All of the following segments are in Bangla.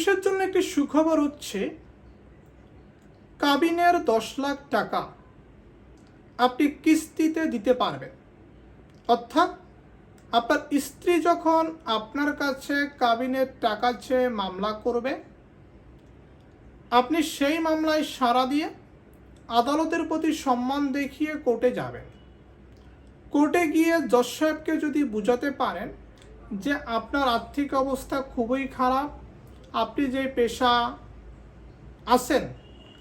পুরুষের জন্য একটি সুখবর হচ্ছে, কাবিনের দশ লাখ টাকা আপনি কিস্তিতে দিতে পারবেন। অর্থাৎ আপনার স্ত্রী যখন আপনার কাছে কাবিনের টাকা চেয়ে মামলা করবে, আপনি সেই মামলায় সাড়া দিয়ে আদালতের প্রতি সম্মান দেখিয়ে কোর্টে যাবেন। কোর্টে গিয়ে জজ সাহেবকে যদি বুঝাতে পারেন যে আপনার আর্থিক অবস্থা খুবই খারাপ আপনি যে পেশা আছেন,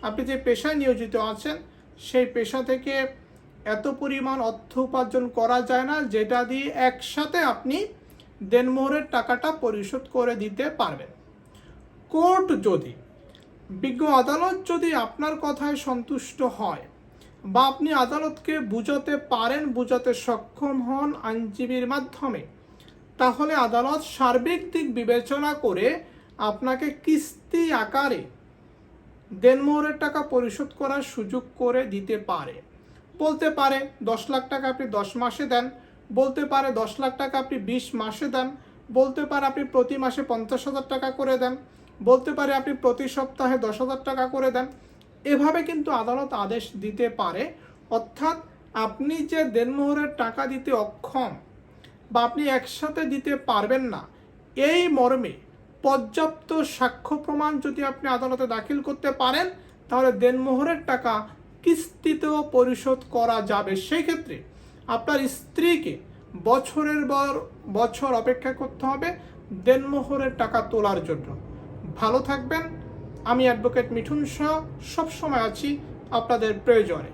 আপনি যে পেশায় নিয়োজিত আছেন, সেই পেশা থেকে এত পরিমাণ অর্থ উপার্জন করা যায় না, যেটা দিয়ে একসাথে আপনি দেনমোহরের টাকাটা পরিশোধ করে দিতে পারবেন। কোর্ট যদি, বিজ্ঞ আদালত যদি আপনার কথায় সন্তুষ্ট হয় বা আপনি আদালতকে বুঝাতে পারেন, বুঝাতে সক্ষম হন আইনজীবীর মাধ্যমে, তাহলে আদালত সার্বিক দিক বিবেচনা করে আপনাকে কিস্তি আকারে দেনমোহরের টাকা পরিশোধ করার সুযোগ করে দিতে পারে। বলতে পারে দশ লাখ টাকা আপনি দশ মাসে দেন, বলতে পারে দশ লাখ টাকা আপনি বিশ মাসে দেন, বলতে পারে আপনি প্রতি মাসে পঞ্চাশ হাজার টাকা করে দেন, বলতে পারে আপনি প্রতি সপ্তাহে দশ হাজার টাকা করে দেন। এভাবে কিন্তু আদালত আদেশ দিতে পারে। অর্থাৎ আপনি যে দেনমোহরের টাকা দিতে অক্ষম বা আপনি একসাথে দিতে পারবেন না, এই মর্মে পর্যাপ্ত সাক্ষ্য প্রমাণ যদি আপনি আদালতে দাখিল করতে পারেন, তাহলে দেনমোহরের টাকা কিস্তিতেও পরিশোধ করা যাবে। সেই ক্ষেত্রে আপনার স্ত্রীকে বছরের পর বছর অপেক্ষা করতে হবে দেনমোহরের টাকা তোলার জন্য। ভালো থাকবেন। আমি অ্যাডভোকেট মিঠুন শাহ, সবসময় আছি আপনাদের প্রয়োজনে।